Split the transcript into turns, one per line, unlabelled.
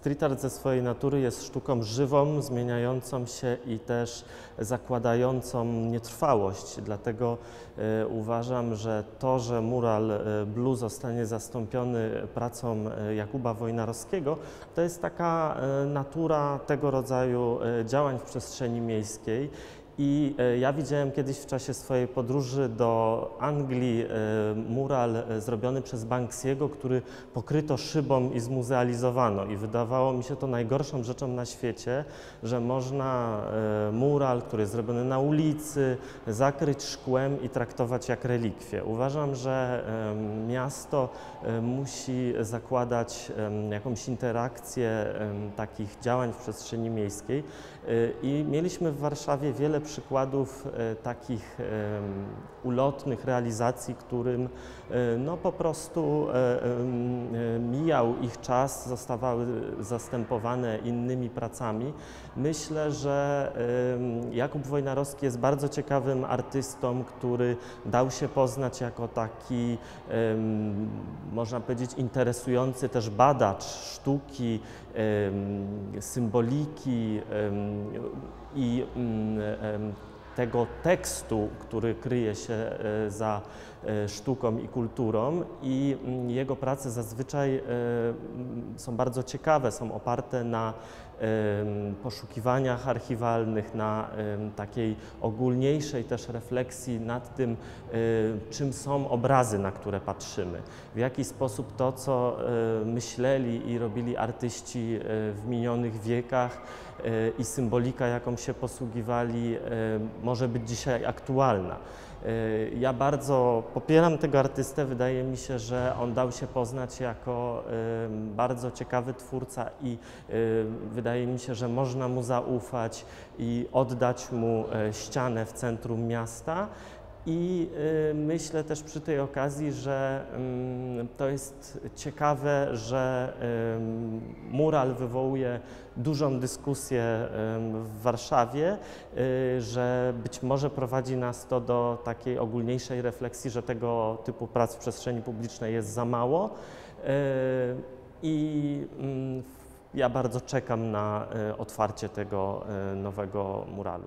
Street art ze swojej natury jest sztuką żywą, zmieniającą się i też zakładającą nietrwałość. Dlatego e, uważam, że to, że mural e, Blue zostanie zastąpiony pracą e, Jakuba Wojnarowskiego, to jest taka natura tego rodzaju działań w przestrzeni miejskiej. I e, ja widziałem kiedyś w czasie swojej podróży do Anglii e, mural e, zrobiony przez Banksiego, który pokryto szybą i zmuzealizowano. I wydawało mi się to najgorszą rzeczą na świecie, że można mural, który jest zrobiony na ulicy, zakryć szkłem i traktować jak relikwie. Uważam, że miasto musi zakładać jakąś interakcję takich działań w przestrzeni miejskiej. I mieliśmy w Warszawie wiele przykładów e, takich ulotnych realizacji, którym e, no, po prostu e, mijał ich czas, zostawały zastępowane innymi pracami. Myślę, że Jakub Wojnarowski jest bardzo ciekawym artystą, który dał się poznać jako taki, można powiedzieć, interesujący też badacz sztuki, symboliki 以嗯嗯 tego tekstu, który kryje się e, za e, sztuką i kulturą i mm, jego prace zazwyczaj e, mm, są bardzo ciekawe, są oparte na em, poszukiwaniach archiwalnych, na takiej ogólniejszej też refleksji nad tym, czym są obrazy, na które patrzymy, w jaki sposób to, co myśleli i robili artyści w minionych wiekach i symbolika, jaką się posługiwali, może być dzisiaj aktualna. E, Ja bardzo popieram tego artystę. Wydaje mi się, że on dał się poznać jako bardzo ciekawy twórca i e, wydaje mi się, że można mu zaufać i oddać mu e, ścianę w centrum miasta. I y, myślę też przy tej okazji, że ym, to jest ciekawe, że ym, mural wywołuje dużą dyskusję w Warszawie, y, że być może prowadzi nas to do takiej ogólniejszej refleksji, że tego typu prac w przestrzeni publicznej jest za mało. Y, I ym, ja bardzo czekam na y, otwarcie tego y, nowego muralu.